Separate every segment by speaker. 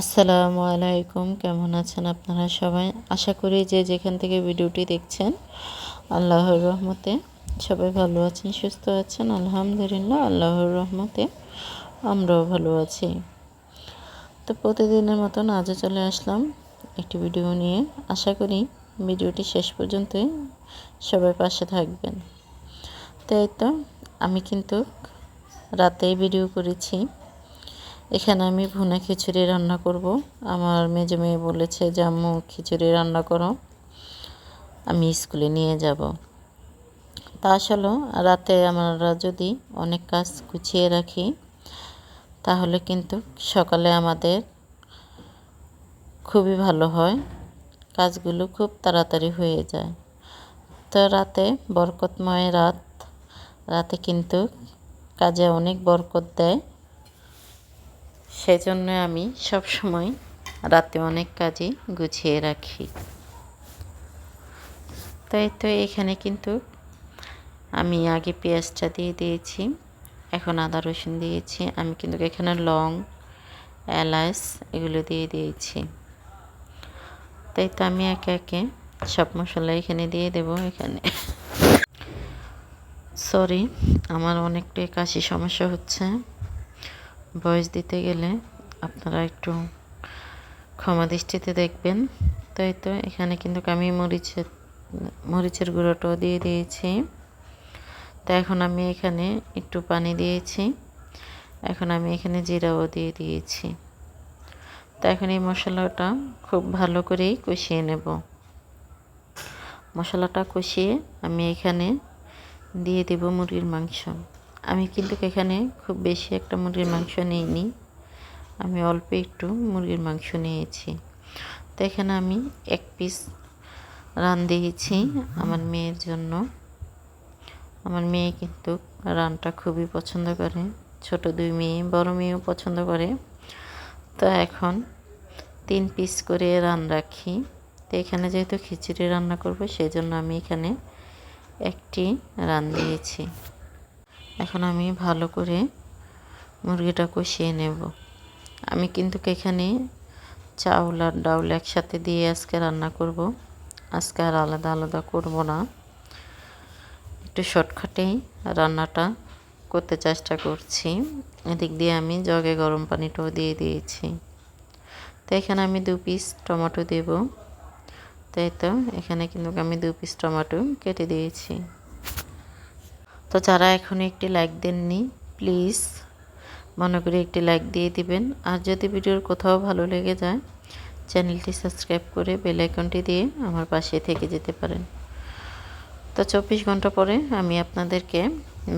Speaker 1: আসসালামু আলাইকুম, কেমন আছেন আপনারা সবাই? আশা করি যে যেখান থেকে ভিডিওটি দেখছেন, আল্লাহর রহমতে সবাই ভালো আছেন, সুস্থ আছেন। আলহামদুলিল্লাহ, আল্লাহর রহমতে আমরাও ভালো আছি। তো প্রতিদিনের মতন আজও চলে আসলাম একটি ভিডিও নিয়ে। আশা করি ভিডিওটি শেষ পর্যন্তই সবাই পাশে থাকবেন। তাই তো, আমি কিন্তু রাতেই ভিডিও করেছি। এখানে আমি ভুনা খিচুড়ি রান্না করব। আমার মেজো মেয়ে বলেছে যে, আম্মু, খিচুড়ি রান্না করো। আমি স্কুলে নিয়ে যাব। তা আসলে রাতে আমরা যদি অনেক কাজ গুছিয়ে রাখি, তাহলে কিন্তু সকালে আমাদের খুবই ভালো হয়। কাজগুলো খুব তাড়াতাড়ি হয়ে যায়। তো রাতে বরকতময় রাত। রাতে কিন্তু কাজে অনেক বরকত দেয়। সেজন্য আমি সব সময় রাতে অনেক কাজই গুছিয়ে রাখি। তাই তো এখানে কিন্তু আমি আগে পেঁয়াজটা দিয়ে দিয়েছি, এখন আদা রসুন দিয়েছি, আমি কিন্তু এখানে লং, এলাচ এগুলো দিয়ে দিয়েছি। তাই তো আমি একে একে সব মশলা এখানে দিয়ে দেব এখানে। সরি আমার অনেকটাই কাশি সমস্যা হচ্ছে। বয়স দিতে গেলে আপনারা একটু ক্ষমা দৃষ্টিতে দেখবেন। তাই তো এখানে কিন্তু আমি মরিচের মরিচের গুঁড়োটাও দিয়ে দিয়েছি। তো এখন আমি এখানে একটু পানি দিয়েছি। এখন আমি এখানে জিরাও দিয়ে দিয়েছি। তো এখন এই মশলাটা খুব ভালো করেই কষিয়ে নেব। মশলাটা কষিয়ে আমি এখানে দিয়ে দেব মুরগির মাংস। আমি কিন্তু এখানে খুব বেশি একটা মুরগির মাংস নিইনি। আমি অল্প একটু মুরগির মাংস নিয়েছি। তো এখানে আমি এক পিস রান দিয়েছি আমার মেয়ের জন্য। আমার মেয়ে কিন্তু রানটা খুবই পছন্দ করে। ছোট দুই মেয়ে, বড় মেয়েও পছন্দ করে। তো এখন তিন পিস করে রান রাখি। তো এখানে যেহেতু খিচুড়ি রান্না করব সেই জন্য আমি এখানে একটি রান দিয়েছি। এখন আমি ভালো করে মুরগিটা কষিয়ে নেব। আমি কিন্তু এখানে চাউল আর ডাউল একসাথে দিয়ে আজকে রান্না করব। আজকে আর আলাদা আলাদা করব না। একটু শর্টকাটেই রান্নাটা করতে চেষ্টা করছি। এদিক দিয়ে আমি জগে গরম পানিটাও দিয়ে দিয়েছি। তো এখানে আমি দু পিস টমেটো দেব। তাই তো? এখানে কিন্তু আমি দু পিস টমেটো কেটে দিয়েছি। তো যারা এখনও একটি লাইক দেননি, প্লিজ মনে করে একটি লাইক দিয়ে দিবেন। আর যদি ভিডিওর কোথাও ভালো লেগে যায়, চ্যানেলটি সাবস্ক্রাইব করে বেল আইকনটি দিয়ে আমার পাশে থেকে যেতে পারেন। তো চব্বিশ ঘণ্টা পরে আমি আপনাদেরকে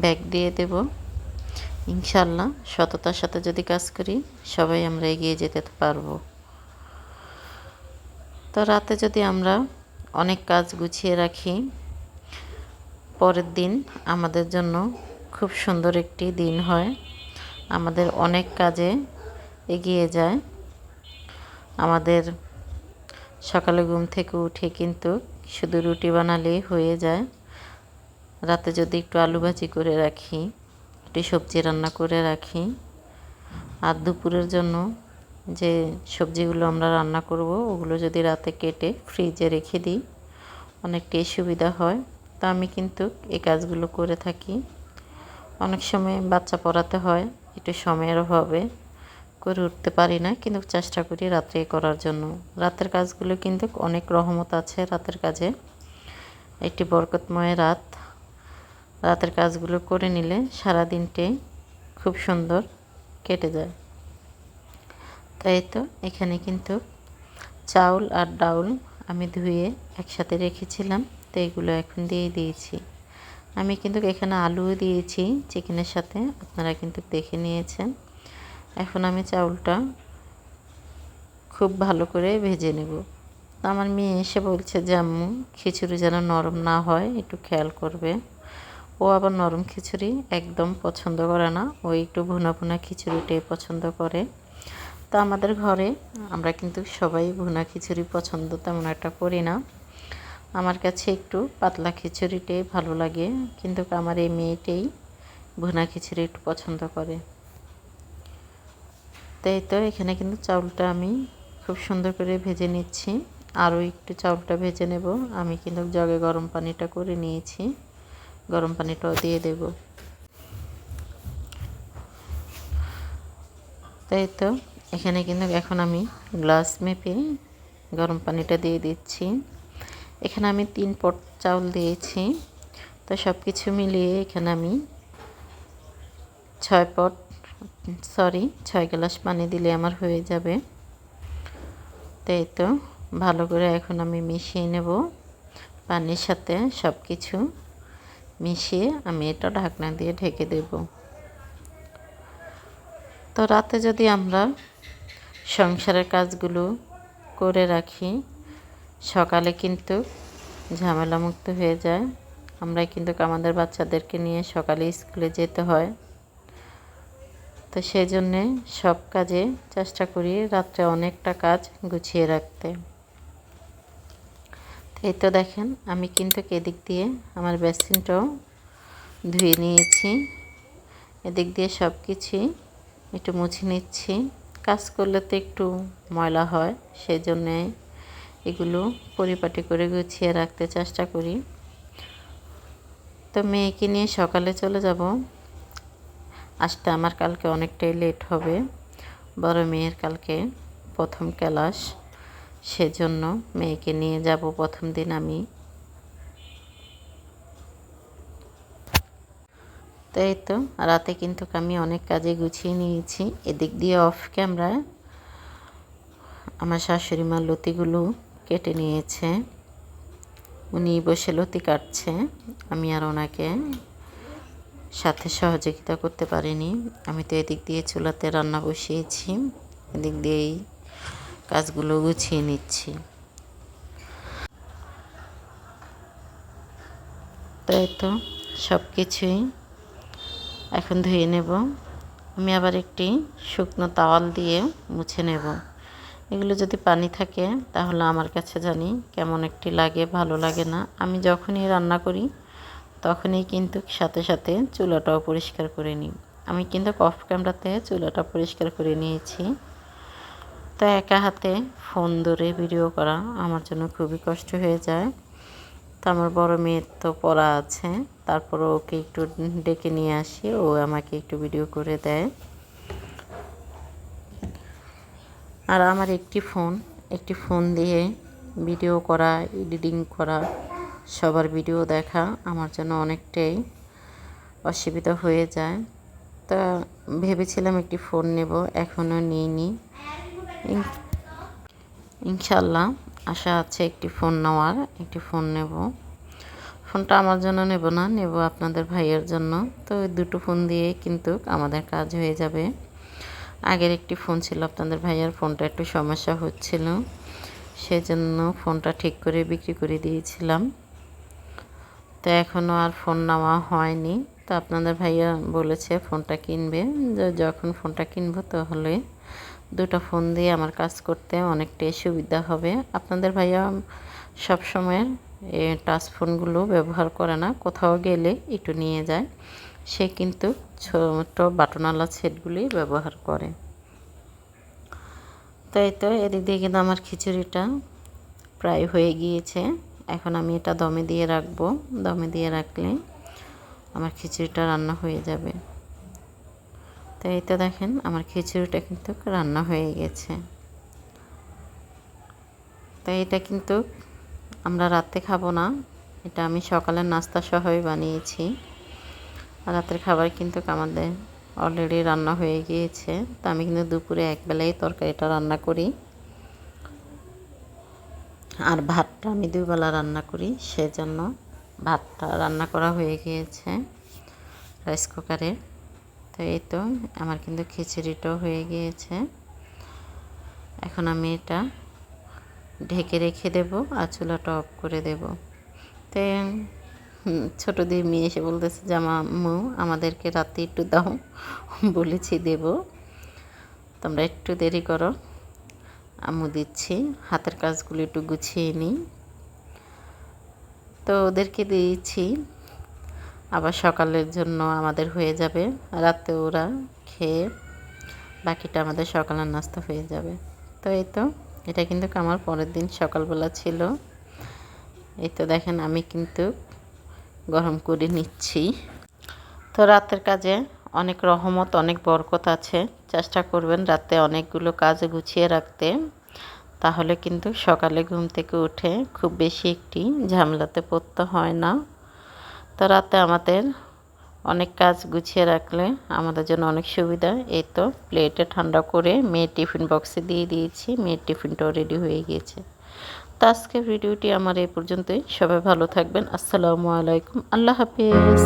Speaker 1: ব্যাগ দিয়ে দেব। ইনশাল্লাহ সততার সাথে যদি কাজ করি, সবাই আমরা এগিয়ে যেতে পারব। তো রাতে যদি আমরা অনেক কাজ গুছিয়ে রাখি পরের দিন আমাদের জন্য খুব সুন্দর একটি দিন হয়। আমাদের অনেক কাজে এগিয়ে যায়। আমাদের সকালে ঘুম থেকে উঠে কিন্তু শুধু রুটি বানালেই হয়ে যায়। রাতে যদি একটু আলু ভাজি করে রাখি, একটু সবজি রান্না করে রাখি, আর দুপুরের জন্য যে সবজিগুলো আমরা রান্না করব, ওগুলো যদি রাতে কেটে ফ্রিজে রেখে দিই, অনেকটাই সুবিধা হয়। তো আমি কিন্তু এই কাজগুলো করে থাকি। অনেক সময় বাচ্চা পড়াতে হয়, একটু সময়ের অভাবে করে উঠতে পারি না, কিন্তু চেষ্টা করি রাত্রে করার জন্য। রাতের কাজগুলো কিন্তু অনেক রহমত আছে রাতের কাজে। একটি বরকতময় রাত। রাতের কাজগুলো করে নিলে সারা দিনটাই খুব সুন্দর কেটে যায়। তাই তো এখানে কিন্তু চাউল আর ডাউল আমি ধুয়ে একসাথে রেখেছিলাম। এগুলো এখন দিয়ে দিয়েছি। আমি কিন্তু এখানে আলুও দিয়েছি, চিকেনের সাথে। আপনারা কিন্তু দেখে নিয়েছেন। এখন আমি চাউলটা খুব ভালো করে ভেজে নেব। আমার মেয়ে এসে বলছে যে, আম্মু, খিচুড়ি যেন নরম না হয়, একটু খেয়াল করবে। ও আবার নরম খিচুড়ি একদম পছন্দ করে না। ও একটু ভুনা ভুনা খিচুড়িটাই পছন্দ করে। তো আমাদের ঘরে আমরা কিন্তু সবাই ভুনা খিচুড়ি পছন্দ তেমন একটা করি না। আমার কাছে একটু পাতলা খিচুড়িটাই ভালো লাগে, কিন্তু আমার এই মেয়েটাই ভুনা খিচুড়ি একটু পছন্দ করে। তাই তো এখানে কিন্তু চাউলটা আমি খুব সুন্দর করে ভেজে নিচ্ছি। আরও একটু চাউলটা ভেজে নেব। আমি কিন্তু জগে গরম পানিটা করে নিয়েছি। গরম পানিটাও দিয়ে দেব। তাই তো এখানে কিন্তু এখন আমি গ্লাস মেপে গরম পানিটা দিয়ে দিচ্ছি। এখানে আমি তিন পট চাউল দিয়েছি। তো সব কিছু মিলিয়ে এখানে আমি ছয় পট, সরি, ছয় গ্লাস পানি দিলে আমার হয়ে যাবে। তাই তো, ভালো করে এখন আমি মিশিয়ে নেব। পানির সাথে সব কিছু মিশিয়ে আমি এটা ঢাকনা দিয়ে ঢেকে দেব। তো রাতে যদি আমরা সংসারের কাজগুলো করে রাখি সকালে কিন্তু ঝামেলামুক্ত হয়ে যায়। আমরা কিন্তু আমাদের বাচ্চাদেরকে নিয়ে সকালে স্কুলে যেতে হয়। তো সেই জন্যে সব কাজে চেষ্টা করি রাত্রে অনেকটা কাজ গুছিয়ে রাখতে। এই তো দেখেন, আমি কিন্তু এদিক দিয়ে আমার বেসিনটাও ধুয়ে নিয়েছি। এদিক দিয়ে সব কিছুই একটু মুছে নিচ্ছি। কাজ করলে তো একটু ময়লা হয় সেই জন্যে এগুলো পরিপাটি করে গুছিয়ে রাখতে চেষ্টা করি। তো মেয়েকে নিয়ে সকালে চলে যাব। আসতে আমার কালকে অনেকটাই লেট হবে। বড় মেয়ের কালকে প্রথম ক্লাস। সেজন্য মেয়েকে নিয়ে যাব প্রথম দিন আমি। তো এই তো, রাতে কিন্তু আমি অনেক কাজে গুছিয়ে নিয়েছি। এদিক দিয়ে অফ ক্যামেরা আমার শাশুড়ি মা লতিগুলো কেটে নিয়েছে। উনি বসে লতি কাটছে। আমি আর ওনাকে সাথে সহযোগিতা করতে পারিনি। আমি তো এদিক দিয়ে চুলাতে রান্না বসিয়েছি। এদিক দিয়েই কাজগুলো গুছিয়ে নিচ্ছি। তাই তো সব কিছুই এখন ধুয়ে নেব। আমি আবার একটি শুকনো তাওয়াল দিয়ে মুছে নেব। এগুলো যদি পানি থাকে, তাহলে আমার কাছে জানি কেমন একটি লাগে, ভালো লাগে না। আমি যখনই রান্না করি, তখনই কিন্তু সাথে সাথে চুলাটাও পরিষ্কার করে নিই। আমি কিন্তু কফ ক্যামেরাতে চুলাটা পরিষ্কার করে নিয়েছি। তো একা হাতে ফোন ধরে ভিডিও করা আমার জন্য খুবই কষ্ট হয়ে যায়। তো আমার বড় মেয়ের তো পড়া আছে তারপর ওকে একটু ডেকে নিয়ে আসি, ও আমাকে একটু ভিডিও করে দেয়। আর আমার একটি ফোন একটি ফোন দিয়ে ভিডিও করা, এডিটিং করা, সবার ভিডিও দেখা আমার জন্য অনেকটাই অসুবিধা হয়ে যায়। তা ভেবেছিলাম একটি ফোন নেব, এখনও নিইনি। ইনশাল্লাহ আশা আছে একটি ফোন নেওয়ার, একটি ফোন নেব। ফোনটা আমার জন্য নেব না, নেব আপনাদের ভাইয়ের জন্য। তো ওই দুটো ফোন দিয়ে কিন্তু আমাদের কাজ হয়ে যাবে। আগের একটি ফোন ছিল, আপনাদের ভাইয়ার ফোনটা একটু সমস্যা হচ্ছিল, সেজন্য ফোনটা ঠিক করে বিক্রি করে দিয়েছিলাম। তো এখনও আর ফোন নেওয়া হয়নি। তো আপনাদের ভাইয়া বলেছে ফোনটা কিনবে। যখন ফোনটা কিনবো তাহলে দুটো ফোন দিয়ে আমার কাজ করতে অনেকটাই সুবিধা হবে। আপনাদের ভাইয়া সবসময় টাচ ফোনগুলো ব্যবহার করে না, কোথাও গেলে একটু নিয়ে যায়। সে কিন্তু ছোট বাটনওয়ালা সেটগুলি ব্যবহার করে। তাই তো এদিক দিয়ে কিন্তু আমার খিচুড়িটা প্রায় হয়ে গিয়েছে। এখন আমি এটা দমে দিয়ে রাখব। দমে দিয়ে রাখলে আমার খিচুড়িটা রান্না হয়ে যাবে। তো এই তো দেখেন আমার খিচুড়িটা কিন্তু রান্না হয়ে গেছে। তো এটা কিন্তু আমরা রাতে খাব না। এটা আমি সকালের নাস্তা সহই বানিয়েছি। রাতের খাবার কিন্তু আমাদের অলরেডি রান্না হয়ে গিয়েছে। তো আমি কিন্তু দুপুরে একবেলাই তরকারিটা রান্না করি। আর ভাতটা আমি দুবেলা রান্না করি, সেজন্য ভাতটা রান্না করা হয়ে গিয়েছে রাইস কুকারে তো এই তো, আমার কিন্তু খিচুড়িটাও হয়ে গিয়েছে। এখন আমি এটা ঢেকে রেখে দেব আর চুলাটা অফ করে দেব। তো ছোটো মেয়ে এসে বলতেছে, যে আম্মু আমাদেরকে রাতে একটু দাও। বলেছি, দেব। তোমরা একটু দেরি করো। আম্মু দিচ্ছি, হাতের কাজগুলো একটু গুছিয়ে নিই। তো ওদেরকে দিয়েছি। আবার সকালের জন্য আমাদের হয়ে যাবে। রাতে ওরা খেয়ে বাকিটা আমাদের সকালের নাস্তা হয়ে যাবে। তো এই তো, এটা কিন্তু আমার পরের দিন সকালবেলা ছিল। এই তো দেখেন, আমি কিন্তু গরম করে নিচ্ছি। তো রাতের কাজে অনেক রহমত, অনেক বরকত আছে। চেষ্টা করবেন রাতে অনেকগুলো কাজ গুছিয়ে রাখতে। তাহলে কিন্তু সকালে ঘুম থেকে উঠে খুব বেশি একটি ঝামেলাতে পড়তে হয় না। তো রাতে আমাদের অনেক কাজ গুছিয়ে রাখলে আমাদের জন্য অনেক সুবিধা। এই তো প্লেটে ঠান্ডা করে মেয়ের টিফিন বক্সে দিয়ে দিয়েছি। মেয়ের টিফিনটাও রেডি হয়ে গিয়েছে। তো আজকের ভিডিওটি আমার এই পর্যন্তই। সবাই ভালো থাকবেন। আসসালামু আলাইকুম। আল্লাহ হাফিজ।